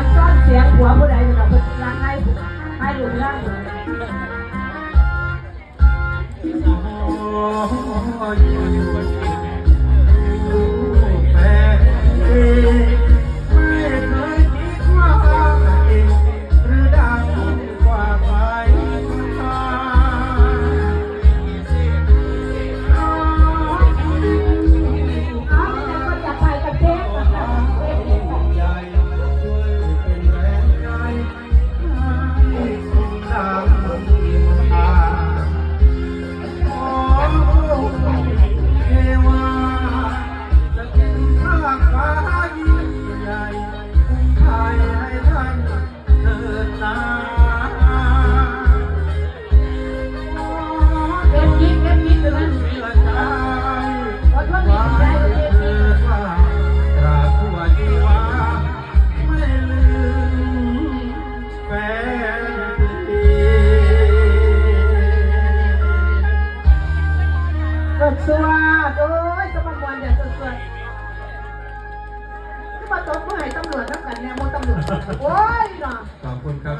อนซ่อนเสียงหัวผู้ใดจะต้องเป็นรักให้ให้หลุมรักโอ้ย ดเอ้ยสมบัติวันอย่าสวยๆที่มาตบเมื่อใหร่ตำรวจนับกันเนี่ยโมตำรวจโอ้ยเนาะ ขอบคุณครับ